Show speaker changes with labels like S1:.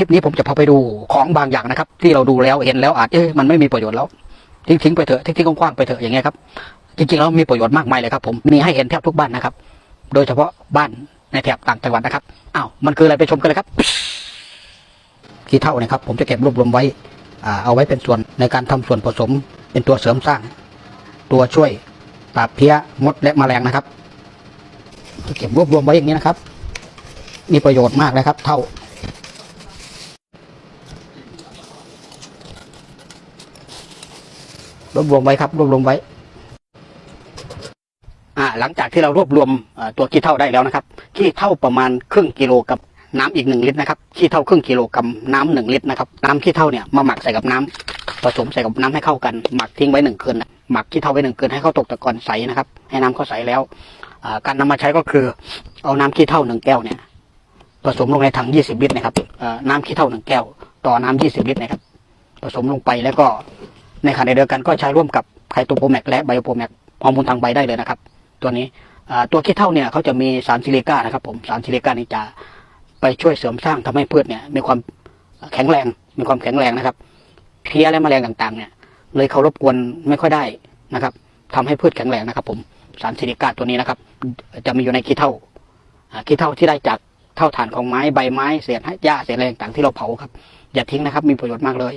S1: คลิปนี้ผมจะพาไปดูของบางอย่างนะครับ ที่เราดูแล้วเห็นแล้วอาจเอ้ยมันไม่มีประโยชน์แล้ว ทิ้งทิ้งไปเถอะทิ้งทิ้งกว้างๆไปเถอะอย่างเงี้ยครับจริงๆแล้วมีประโยชน์มากมายเลยครับ ผมมีให้เห็นแทบทุกบ้านนะครับ โดยเฉพาะบ้านในแถบต่างจังหวัดนะครับอ้าวมันคืออะไรไปชมกันเลยครับขี้เท่านะครับ ผมจะเก็บรวบรวมไว้อ่าเอาไว้เป็นส่วนในการทำส่วนผสม เป็นตัวเสริมสร้าง ตัวช่วยปราบเพี้ยมดและแมลงนะครับเก็บรวบรวมไว้อย่างนี้นะครับ มีประโยชน์มากนะครับ เท่า รวบรวมไว้ครับ รวบรวมไว้ อ่า หลังจากที่เรารวบรวมตัวขี้เท่าได้แล้วนะครับขี้เท่าประมาณครึ่งกิโลกับน้ำอีกหนึ่งลิตรนะครับขี้เท่าครึ่งกิโลกับน้ำหนึ่งลิตรนะครับน้ำขี้เท่าเนี่ยมาหมักใส่กับน้ำผสมใส่กับน้ำให้เข้ากัน หมักทิ้งไว้หนึ่งคืนนะหมักขี้เท่าไว้หนึ่งคืนให้เขาตกตะกอนใสนะครับ ให้น้ำเขาใสแล้วการนำมาใช้ก็คือ เอาน้ำขี้เท่าหนึ่งแก้วเนี่ย ผสมลงในถังยี่สิบลิตรนะครับน้ำขี้เท่าหนึ่งแก้ว ต่อน้ำยี่สิบลิตรนะครับ ผสมลงไปแล้วก็ ในขณะเดียวกันก็ใช้ร่วมกับไคโตโปรแมกและไบโอโปรแมกฮอร์โมนทางใบได้เลยนะครับ ตัวนี้ตัวขี้เท่าเนี่ยเขาจะมีสารซิลิก้านะครับผมสารซิลิก้านี่จะไปช่วยเสริมสร้างทำให้พืชเนี่ยมีความแข็งแรงมีความแข็งแรงนะครับ เพี้ยและแมลงต่างๆ เนี่ยเลยเขารบกวนไม่ค่อยได้นะครับทำให้พืชแข็งแรงนะครับ ผมสารซิลิก้าตัวนี้นะครับ จะมีอยู่ในขี้เท่าอ่าขี้เท่าที่ได้จากเท่าฐานของไม้ใบไม้เศษหญ้าเศษอะไรต่างๆที่เราเผาครับอย่าทิ้งนะครับ มีประโยชน์มากเลย